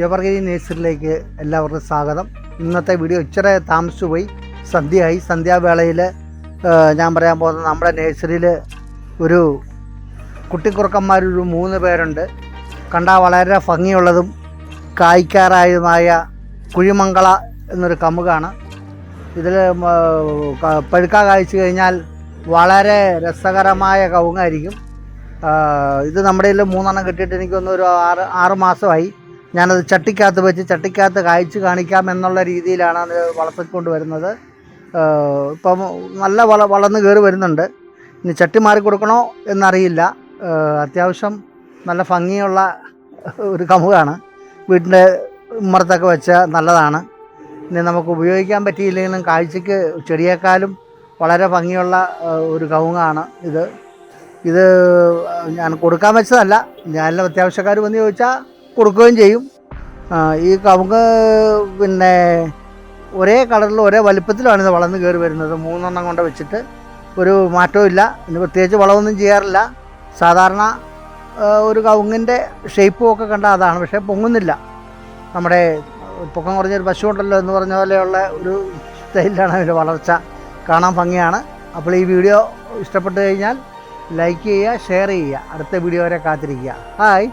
യവർഗിരി നേഴ്സറിയിലേക്ക് എല്ലാവർക്കും സ്വാഗതം. ഇന്നത്തെ വീഡിയോ ഇച്ചിരി താമസിച്ചു പോയി. സന്ധ്യയായി. സന്ധ്യാവേളയിൽ ഞാൻ പറയാൻ പോകുന്നത് നമ്മുടെ നേഴ്സറിയിൽ ഒരു കുട്ടിക്കുറുക്കന്മാരൊരു മൂന്ന് പേരുണ്ട്. കണ്ടാൽ വളരെ ഭംഗിയുള്ളതും കായ്ക്കാറായതുമായ കുഴിമംഗള എന്നൊരു കമുകാണ്. ഇതിൽ പഴുക്ക കായ്ച്ചു കഴിഞ്ഞാൽ വളരെ രസകരമായ കവുങ്ങായിരിക്കും. ഇത് നമ്മുടെ കയ്യിൽ മൂന്നെണ്ണം കിട്ടിയിട്ട് എനിക്കൊന്നൊരു ആറ് ആറ് മാസമായി. ഞാനത് ചട്ടിക്കകത്ത് വെച്ച് ചട്ടിക്കകത്ത് കായ്ച്ച് കാണിക്കാം എന്നുള്ള രീതിയിലാണ് അത് വളർത്തിക്കൊണ്ട് വരുന്നത് ഇപ്പം നല്ല വള വളർന്ന് കയറി വരുന്നുണ്ട്. ഇനി ചട്ടി മാറി കൊടുക്കണോ എന്നറിയില്ല. അത്യാവശ്യം നല്ല ഭംഗിയുള്ള ഒരു കമുകാണ്. വീടിന്റെ ഉമ്മറത്തൊക്കെ വെച്ച നല്ലതാണ്. ഇനി നമുക്ക് ഉപയോഗിക്കാൻ പറ്റിയില്ലെങ്കിലും കാഴ്ചയ്ക്ക് ചെടിയേക്കാളും വളരെ ഭംഗിയുള്ള ഒരു കവുങ്ങാണ് ഇത്. ഇത് ഞാൻ കൊടുക്കാൻ വെച്ചതല്ല. ഞാൻ അത്യാവശ്യക്കാർ വന്ന് ചോദിച്ചാൽ കൊടുക്കുകയും ചെയ്യും. ഈ കവുങ്ങ് പിന്നെ ഒരേ കളറിൽ ഒരേ വലിപ്പത്തിലാണ് ഇത് വളർന്ന് കയറി വരുന്നത്. മൂന്നെണ്ണം കൊണ്ട് വെച്ചിട്ട് ഒരു മാറ്റവും ഇല്ല. ഇനി പ്രത്യേകിച്ച് വളമൊന്നും ചെയ്യാറില്ല. സാധാരണ ഒരു കവുങ്ങിന്റെ ഷേപ്പും ഒക്കെ കണ്ട അതാണ്. പക്ഷേ പൊങ്ങുന്നില്ല. നമ്മുടെ പൊക്കം കുറഞ്ഞൊരു പശു ഉണ്ടല്ലോ എന്ന് പറഞ്ഞ പോലെയുള്ള ഒരു സ്റ്റൈലാണ് അതിന്റെ വളർച്ച കാണാൻ ഭംഗിയാണ്. അപ്പോൾ ഈ വീഡിയോ ഇഷ്ടപ്പെട്ടു കഴിഞ്ഞാൽ ലൈക്ക് ചെയ്യുക ഷെയർ ചെയ്യുക. അടുത്ത വീഡിയോ വരെ കാത്തിരിക്കുക. ഹായ്.